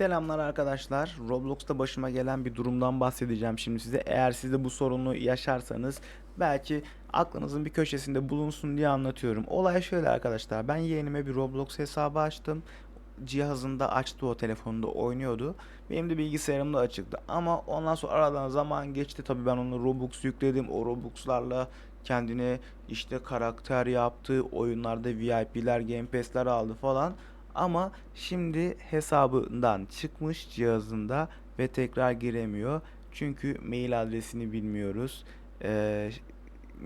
Selamlar arkadaşlar. Roblox'ta başıma gelen bir durumdan bahsedeceğim şimdi size. Eğer siz de bu sorunu yaşarsanız belki aklınızın bir köşesinde bulunsun diye anlatıyorum. Olay şöyle arkadaşlar. Ben yeğenime bir Roblox hesabı açtım. Cihazında açtı o telefonda oynuyordu. Benim de bilgisayarımda açıktı. Ama ondan sonra aradan zaman geçti. Tabii ben onu Robux yükledim. O Robux'larla kendine işte karakter yaptı. Oyunlarda VIP'ler, Game Pass'ler aldı falan. Ama şimdi hesabından çıkmış cihazında ve tekrar giremiyor. Çünkü mail adresini bilmiyoruz. Ee,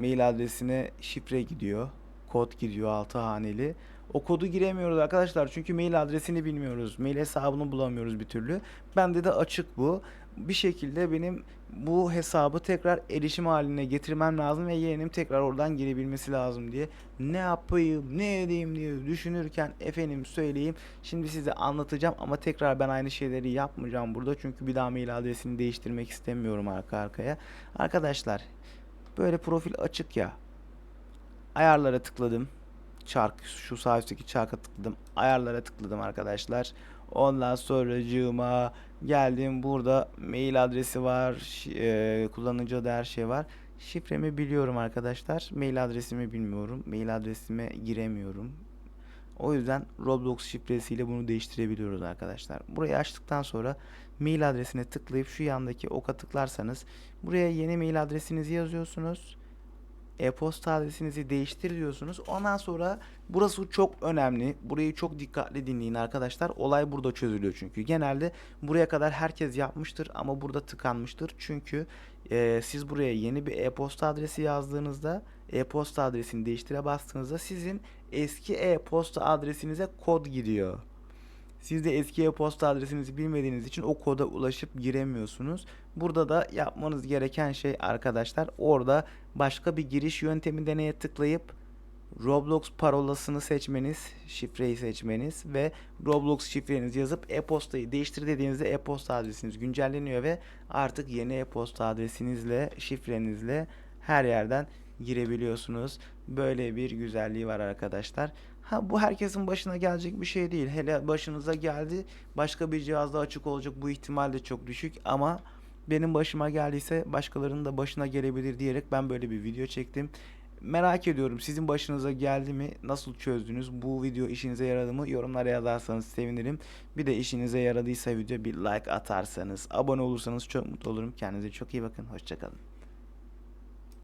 mail adresine şifre gidiyor. Kod gidiyor 6 haneli. O kodu giremiyoruz arkadaşlar çünkü mail adresini bilmiyoruz. Mail hesabını bulamıyoruz bir türlü. Bende de açık bu. Bir şekilde benim bu hesabı tekrar erişim haline getirmem lazım ve yeğenim tekrar oradan girebilmesi lazım diye ne yapayım ne edeyim diye düşünürken efendim söyleyeyim şimdi size anlatacağım ama tekrar ben aynı şeyleri yapmayacağım burada çünkü bir daha mail adresini değiştirmek istemiyorum arka arkaya arkadaşlar böyle profil açık ya ayarlara tıkladım çark şu sağ üstteki çarka tıkladım ayarlara tıkladım arkadaşlar. Ondan sonra geldim burada mail adresi var e, kullanıcı adı her şey var. Şifremi biliyorum arkadaşlar mail adresimi bilmiyorum mail adresime giremiyorum. O yüzden Roblox şifresiyle bunu değiştirebiliyoruz arkadaşlar. Burayı açtıktan sonra mail adresine tıklayıp şu yandaki oka tıklarsanız buraya yeni mail adresinizi yazıyorsunuz e-posta adresinizi değiştir diyorsunuz. Ondan sonra burası çok önemli. Burayı çok dikkatli dinleyin arkadaşlar. Olay burada çözülüyor çünkü. Genelde buraya kadar herkes yapmıştır ama burada tıkanmıştır. Çünkü e, siz buraya yeni bir e-posta adresi yazdığınızda e-posta adresini değiştire bastığınızda sizin eski e-posta adresinize kod gidiyor. Siz de eski e-posta adresinizi bilmediğiniz için o koda ulaşıp giremiyorsunuz. Burada da yapmanız gereken şey arkadaşlar orada başka bir giriş yöntemi deneye tıklayıp Roblox parolasını seçmeniz, şifreyi seçmeniz ve Roblox şifrenizi yazıp e-postayı değiştir dediğinizde e-posta adresiniz güncelleniyor ve artık yeni e-posta adresinizle, şifrenizle her yerden girebiliyorsunuz. Böyle bir güzelliği var arkadaşlar. Ha bu herkesin başına gelecek bir şey değil. Hele başınıza geldi, başka bir cihazda açık olacak bu ihtimal de çok düşük ama benim başıma geldiyse başkalarının da başına gelebilir diyerek ben böyle bir video çektim. Merak ediyorum sizin başınıza geldi mi? Nasıl çözdünüz? Bu video işinize yaradı mı? Yorumlara yazarsanız sevinirim. Bir de işinize yaradıysa video bir like atarsanız, abone olursanız çok mutlu olurum. Kendinize çok iyi bakın. Hoşçakalın.